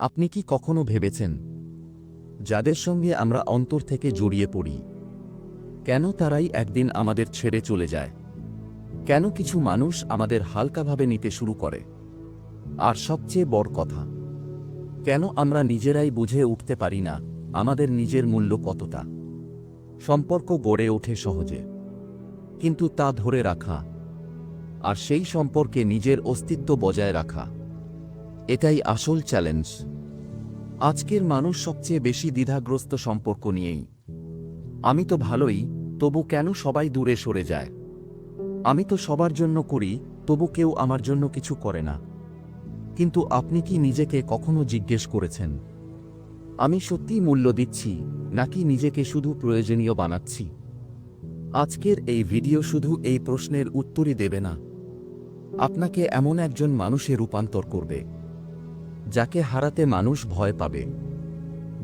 আপনি কি কখনো ভেবেছেন যাদের সঙ্গে আমরা অন্তর থেকে জড়িয়ে পড়ি? কেন তারাই একদিন আমাদের ছেড়ে চলে যায়? কেন কিছু মানুষ আমাদের হালকাভাবে নিতে শুরু করে? আর সবচেয়ে বড় কথা, কেন আমরা নিজেরাই বুঝে উঠতে পারি না আমাদের নিজের মূল্য কতটা? সম্পর্ক গড়ে ওঠে সহজে, কিন্তু তা ধরে রাখা, আর সেই সম্পর্কে নিজের অস্তিত্ব বজায় রাখা। এটাই আসল চ্যালেঞ্জ। আজকের মানুষ সবচেয়ে বেশি দ্বিধাগ্রস্ত সম্পর্ক নিয়েই। আমি তো ভালোই, তবু কেন সবাই দূরে সরে যায়? আমি তো সবার জন্য করি, তবু কেউ আমার জন্য কিছু করে না। কিন্তু আপনি কি নিজেকে কখনো জিজ্ঞেস করেছেন? আমি সত্যিই মূল্য দিচ্ছি, নাকি নিজেকে শুধু প্রয়োজনীয় বানাচ্ছি? আজকের এই ভিডিও শুধু এই প্রশ্নের উত্তরই দেবে না। আপনাকে এমন একজন মানুষে রূপান্তর করবে। যাকে হারাতে মানুষ ভয় পাবে,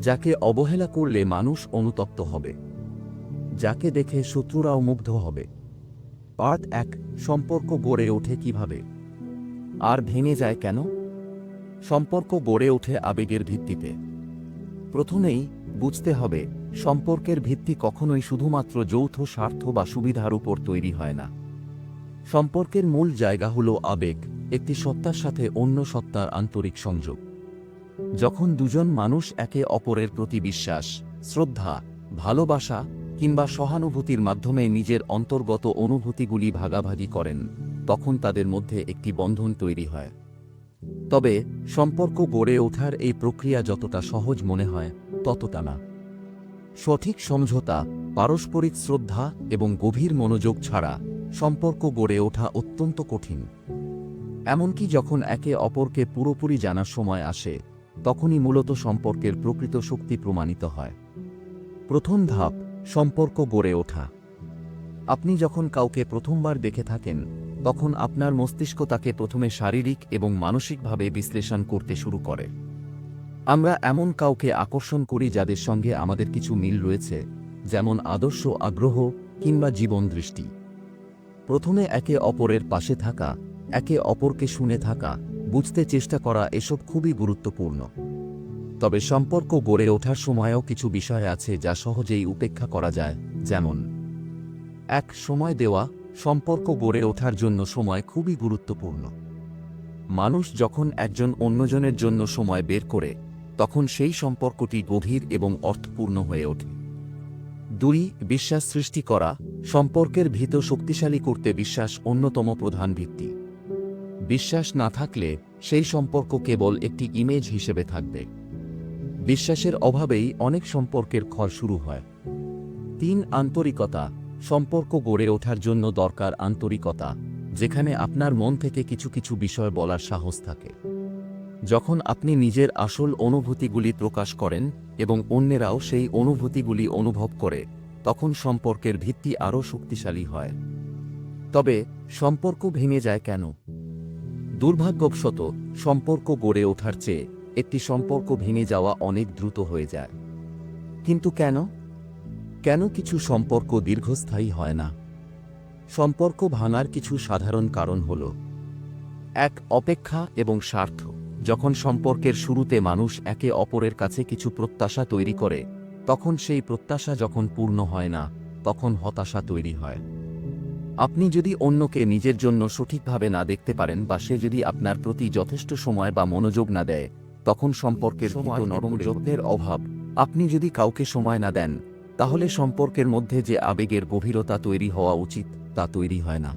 যাকে অবহেলা করলে মানুষ অনুতপ্ত হবে, যাকে দেখে শত্রুরাও মুগ্ধ হবে। পার্ট এক, সম্পর্ক গড়ে ওঠে কীভাবে? আর ভেঙে যায় কেন? সম্পর্ক গড়ে ওঠে আবেগের ভিত্তিতে। প্রথমেই বুঝতে হবে, সম্পর্কের ভিত্তি কখনোই শুধুমাত্র যৌথ স্বার্থ বা সুবিধার উপর তৈরি হয় না। সম্পর্কের মূল জায়গা হল আবেগ। একটি সত্তার সাথে অন্য সত্তার আন্তরিক সংযোগ। যখন দুজন মানুষ একে অপরের প্রতি বিশ্বাস, শ্রদ্ধা, ভালোবাসা কিংবা সহানুভূতির মাধ্যমে নিজের অন্তর্গত অনুভূতিগুলি ভাগাভাগি করেন, তখন তাদের মধ্যে একটি বন্ধন তৈরি হয়। তবে সম্পর্ক গড়ে ওঠার এই প্রক্রিয়া যতটা সহজ মনে হয়, ততটা না। সঠিক সমঝোতা, পারস্পরিক শ্রদ্ধা এবং গভীর মনোযোগ ছাড়া সম্পর্ক গড়ে ওঠা অত্যন্ত কঠিন। এমনকি যখন একে অপরকে পুরোপুরি জানার সময় আসে, তখনই মূলত সম্পর্কের প্রকৃত শক্তি প্রমাণিত হয়। প্রথম ধাপ, সম্পর্ক গড়ে ওঠা। আপনি যখন কাউকে প্রথমবার দেখে থাকেন, তখন আপনার মস্তিষ্ক তাকে প্রথমে শারীরিক এবং মানসিকভাবে বিশ্লেষণ করতে শুরু করে। আমরা এমন কাউকে আকর্ষণ করি যাদের সঙ্গে আমাদের কিছু মিল রয়েছে, যেমন আদর্শ আগ্রহ কিংবা জীবন দৃষ্টি। প্রথমে একে অপরের পাশে থাকা একে অপরকে শুনে থাকা, বুঝতে চেষ্টা করা এসব খুবই গুরুত্বপূর্ণ। তবে সম্পর্ক গড়ে ওঠার সময়ও কিছু বিষয় আছে যা সহজেই উপেক্ষা করা যায়, যেমন এক, সময় দেওয়া, সম্পর্ক গড়ে ওঠার জন্য সময় খুবই গুরুত্বপূর্ণ। মানুষ যখন একজন অন্যজনের জন্য সময় বের করে, তখন সেই সম্পর্কটি গভীর এবং অর্থপূর্ণ হয়ে ওঠে। দুই, বিশ্বাস সৃষ্টি করা, সম্পর্কের ভিত শক্তিশালী করতে বিশ্বাস অন্যতম প্রধান ভিত্তি। বিশ্বাস না থাকলে সেই সম্পর্ক কেবল একটি ইমেজ হিসেবে থাকবে। বিশ্বাসের অভাবেই অনেক সম্পর্কের ক্ষর শুরু হয়। তিন, আন্তরিকতা। সম্পর্ক গড়ে ওঠার জন্য দরকার আন্তরিকতা, যেখানে আপনার মন থেকে কিছু কিছু বিষয় বলার সাহস থাকে। যখন আপনি নিজের আসল অনুভূতিগুলি প্রকাশ করেন এবং অন্যেরাও সেই অনুভূতিগুলি অনুভব করে, তখন সম্পর্কের ভিত্তি আরও শক্তিশালী হয়। তবে, সম্পর্ক ভেঙে যায় কেন? দুর্ভাগ্যবশত, সম্পর্ক গড়ে ওঠার চেয়ে, একটি সম্পর্ক ভেঙে যাওয়া অনেক দ্রুত হয়ে যায়। কিন্তু কেন? কেন কিছু সম্পর্ক দীর্ঘস্থায়ী হয় না? সম্পর্ক ভাঙার কিছু সাধারণ কারণ হল, এক, অপেক্ষা এবং স্বার্থ। যখন সম্পর্কের শুরুতে মানুষ একে অপরের কাছে কিছু প্রত্যাশা তৈরি করে, তখন সেই প্রত্যাশা যখন পূর্ণ হয় না, তখন হতাশা তৈরি হয়। আপনি যদি অন্যকে নিজের জন্য সঠিকভাবে না দেখতে পারেন বা সে যদি আপনার প্রতি যথেষ্ট সময় বা মনোযোগ না দেয় তখন সম্পর্কের সময় নরম যত্নের অভাব। আপনি যদি কাউকে সময় না দেন তাহলে সম্পর্কের মধ্যে যে আবেগের গভীরতা তৈরি হওয়া উচিত তা তৈরি হয় না।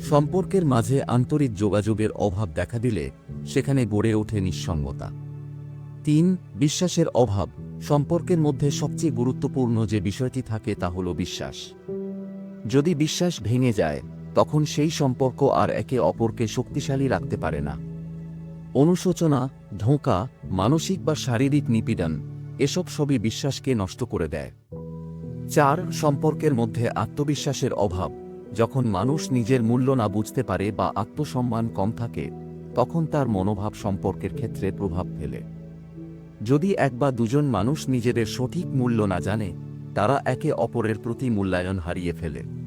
সম্পর্কের মাঝে আন্তরিক যোগাযোগের অভাব দেখা দিলে সেখানে গড়ে ওঠে নিঃসঙ্গতা। তিন বিশ্বাসের অভাব। সম্পর্কের মধ্যে সবচেয়ে গুরুত্বপূর্ণ যে বিষয়টি থাকে তা হল বিশ্বাস। যদি বিশ্বাস ভেঙে যায়, তখন সেই সম্পর্ক আর একে অপরকে শক্তিশালী রাখতে পারে না। অনুশোচনা, ধোঁকা, মানসিক বা শারীরিক নিপীড়ন, এসব সবই বিশ্বাসকে নষ্ট করে দেয়। চার, সম্পর্কের মধ্যে আত্মবিশ্বাসের অভাব। যখন মানুষ নিজের মূল্য না বুঝতে পারে বা আত্মসম্মান কম থাকে, তখন তার মনোভাব সম্পর্কের ক্ষেত্রে প্রভাব ফেলে। যদি এক বা দুজন মানুষ নিজেদের সঠিক মূল্য না জানে, তারা একে অপরের প্রতি মূল্যায়ন হারিয়ে ফেলে।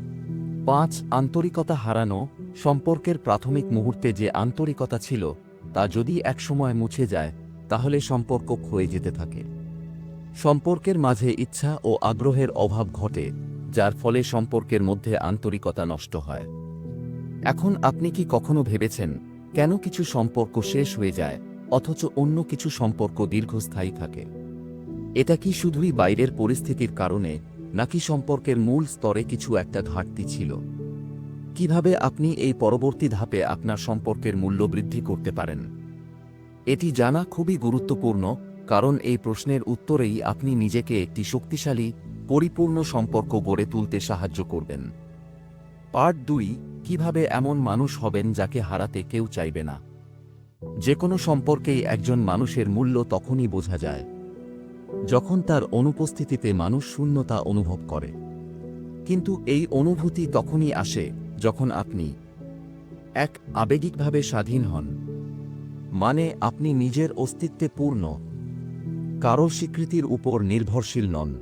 পাঁচ, আন্তরিকতা হারানো, সম্পর্কের প্রাথমিক মুহূর্তে যে আন্তরিকতা ছিল, তা যদি একসময় মুছে যায়, তাহলে সম্পর্ক ক্ষয়ে যেতে থাকে। সম্পর্কের মাঝে ইচ্ছা ও আগ্রহের অভাব ঘটে, যার ফলে সম্পর্কের মধ্যে আন্তরিকতা নষ্ট হয়। এখন আপনি কি কখনো ভেবেছেন, কেন কিছু সম্পর্ক শেষ হয়ে যায়, অথচ অন্য কিছু সম্পর্ক দীর্ঘস্থায়ী থাকে? এটা কি শুধুই বাইরের পরিস্থিতির কারণে নাকি সম্পর্কের মূল স্তরে কিছু একটা ঘাটতি ছিল? কীভাবে আপনি এই পরবর্তী ধাপে আপনার সম্পর্কের মূল্য বৃদ্ধি করতে পারেন? এটি জানা খুবই গুরুত্বপূর্ণ, কারণ এই প্রশ্নের উত্তরেই আপনি নিজেকে একটি শক্তিশালী, পরিপূর্ণ সম্পর্ক গড়ে তুলতে সাহায্য করবেন। পার্ট দুই, কীভাবে এমন মানুষ হবেন যাকে হারাতে কেউ চাইবে না? যে কোনো সম্পর্কেই একজন মানুষের মূল্য তখনই বোঝা যায়। যখন তার অনুপস্থিতিতে মানুষ শূন্যতা অনুভব করে। কিন্তু এই অনুভূতি তখনই আসে যখন আপনি এক আবেগিকভাবে স্বাধীন হন। মানে আপনি নিজের অস্তিত্বে পূর্ণ। কারও স্বীকৃতির উপর নির্ভরশীল নন।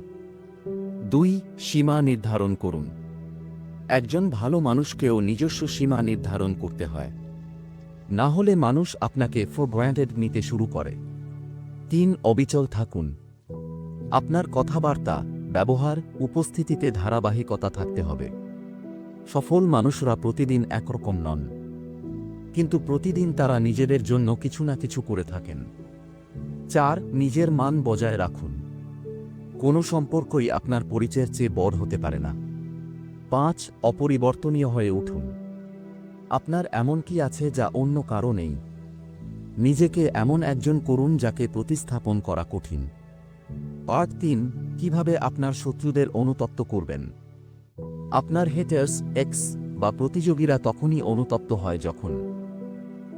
দুই, সীমা নির্ধারণ করুন। একজন ভালো মানুষকেও নিজস্ব সীমা নির্ধারণ করতে হয়। না হলে মানুষ আপনাকে ফর গ্র্যান্টেড নিতে শুরু করে। তিন, অবিচল থাকুন। আপনার কথাবার্তা, ব্যবহার, উপস্থিতিতে ধারাবাহিকতা থাকতে হবে। সফল মানুষরা প্রতিদিন একরকম নন। কিন্তু প্রতিদিন তারা নিজেদের জন্য কিছু না কিছু করে থাকেন। চার, নিজের মান বজায় রাখুন। কোনো সম্পর্কই আপনার পরিচয়ের চেয়ে বড় হতে পারে না। পাঁচ, অপরিবর্তনীয় হয়ে উঠুন। আপনার এমন কি আছে যা অন্য কারও নেই? নিজেকে এমন একজন করুন যাকে প্রতিস্থাপন করা কঠিন। পার্ট তিন, কীভাবে আপনার শত্রুদের অনুতপ্ত করবেন? আপনার হেটার্স এক্স বা প্রতিযোগীরা তখনই অনুতপ্ত হয় যখন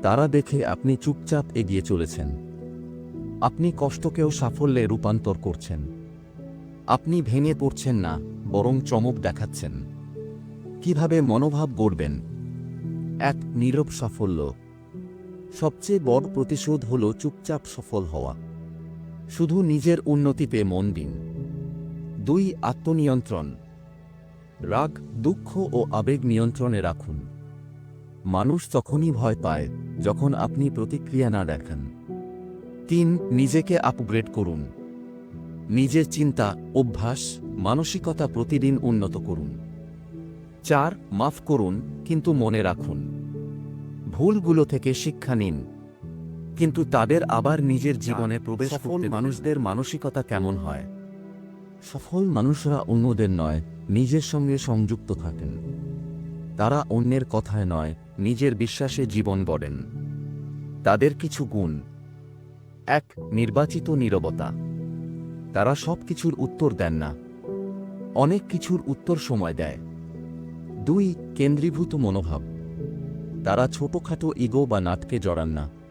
তারা দেখে আপনি চুপচাপ এগিয়ে চলেছেন। আপনি কষ্টকেও সাফল্যে রূপান্তর করছেন। আপনি ভেঙে পড়ছেন না, বরং চমক দেখাচ্ছেন। কীভাবে মনোভাব গড়বেন? এক, নীরব সাফল্য। সবচেয়ে বড় প্রতিশোধ হল চুপচাপ সফল হওয়া। শুধু নিজের উন্নতিতে মন দিন। দুই, আত্মনিয়ন্ত্রণ। রাগ, দুঃখ ও আবেগ নিয়ন্ত্রণে রাখুন। মানুষ তখনই ভয় পায় যখন আপনি প্রতিক্রিয়া না দেখান। তিন, নিজেকে আপগ্রেড করুন। নিজের চিন্তা, অভ্যাস, মানসিকতা প্রতিদিন উন্নত করুন। চার, মাফ করুন, কিন্তু মনে রাখুন। ভুলগুলো থেকে শিক্ষা নিন। কিন্তু তাদের আবার নিজের জীবনে প্রবেশ সফল মানুষদের মানসিকতা কেমন হয়? সফল মানুষরা অন্যদের নয় নিজের সঙ্গে সংযুক্ত থাকেন। তারা অন্যের কথায় নয় নিজের বিশ্বাসে জীবন গড়েন। তাদের কিছু গুণ। এক নির্বাচিত নীরবতা। তারা সব কিছুর উত্তর দেন না। অনেক কিছুর উত্তর সময় দেয়। দুই কেন্দ্রীভূত মনোভাব। তারা ছোটখাটো ইগো বা নাটকে জড়ান না।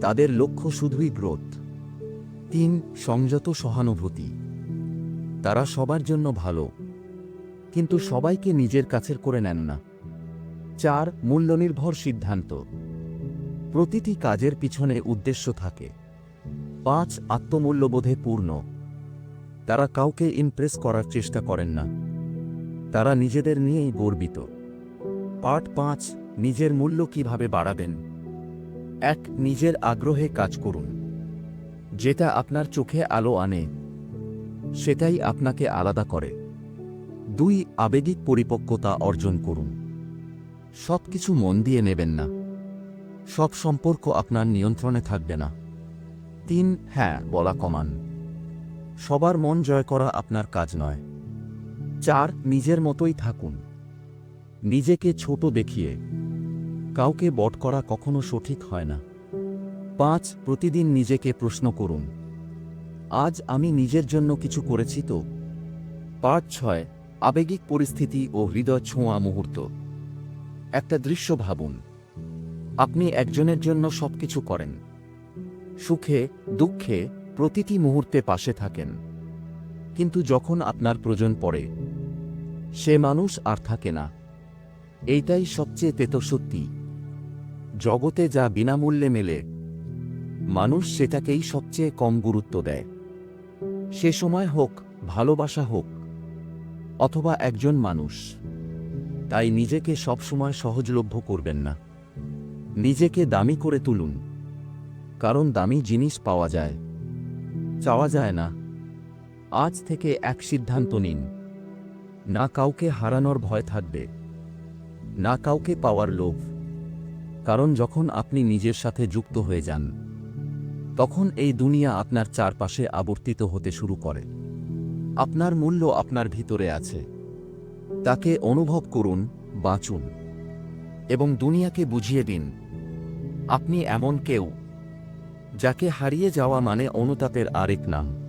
তাদের লক্ষ্য শুধুই গ্রোথ। তিন, সংযত সহানুভূতি। তারা সবার জন্য ভালো, কিন্তু সবাইকে নিজের কাছের করে নেন না। চার, মূল্যনির্ভর সিদ্ধান্ত। প্রতিটি কাজের পিছনে উদ্দেশ্য থাকে। পাঁচ, আত্মমূল্যবোধে পূর্ণ। তারা কাউকে ইমপ্রেস করার চেষ্টা করেন না। তারা নিজেদের নিয়েই গর্বিত। পার্ট পাঁচ, নিজের মূল্য কীভাবে বাড়াবেন? এক নিজের আগ্রহে কাজ করুন। যেটা আপনার চোখে আলো আনে, সেটাই আপনাকে আলাদা করে। দুই, আবেগিক পরিপক্কতা অর্জন করুন। সব কিছু মন দিয়ে নেবেন না। সব সম্পর্ক আপনার নিয়ন্ত্রণে থাকবে না। তিন হ্যাঁ বলা কমান। সবার মন জয় করা আপনার কাজ নয়। চার, নিজের মতোই থাকুন। নিজেকে ছোট দেখিয়ে কাউকে বট করা কখনো সঠিক হয় না। পাঁচ, প্রতিদিন নিজেকে প্রশ্ন করুন। আজ আমি নিজের জন্য কিছু করেছি তো? পাঁচ, ছয়, আবেগিক পরিস্থিতি ও হৃদয় ছোঁয়া মুহূর্ত। একটা দৃশ্য ভাবুন। আপনি একজনের জন্য সবকিছু করেন। সুখে, দুঃখে প্রতিটি মুহূর্তে পাশে থাকেন। কিন্তু যখন আপনার প্রয়োজন পড়ে, সে মানুষ আর থাকে না। এইটাই সবচেয়ে তেতো সত্যি জগতে যা বিনামূল্যে মেলে, মানুষ সেটাকেই সবচেয়ে কম গুরুত্ব দেয়। সে সময় হোক, ভালোবাসা হোক, অথবা একজন মানুষ, তাই নিজেকে সবসময় সহজলভ্য করবেন না। নিজেকে দামি করে তুলুন, কারণ দামি জিনিস পাওয়া যায়। চাওয়া যায় না। আজ থেকে এক সিদ্ধান্ত নিন। না কাউকে হারানোর ভয় থাকবে, না কাউকে পাওয়ার লোভ। কারণ যখন আপনি নিজের সাথে যুক্ত হয়ে যান, তখন এই দুনিয়া আপনার চারপাশে আবর্তিত হতে শুরু করে। আপনার মূল্য আপনার ভিতরে আছে। তাকে অনুভব করুন, বাঁচুন এবং দুনিয়াকে বুঝিয়ে দিন, আপনি এমন কেউ যাকে হারিয়ে যাওয়া মানে অনুতাপের আরেক নাম।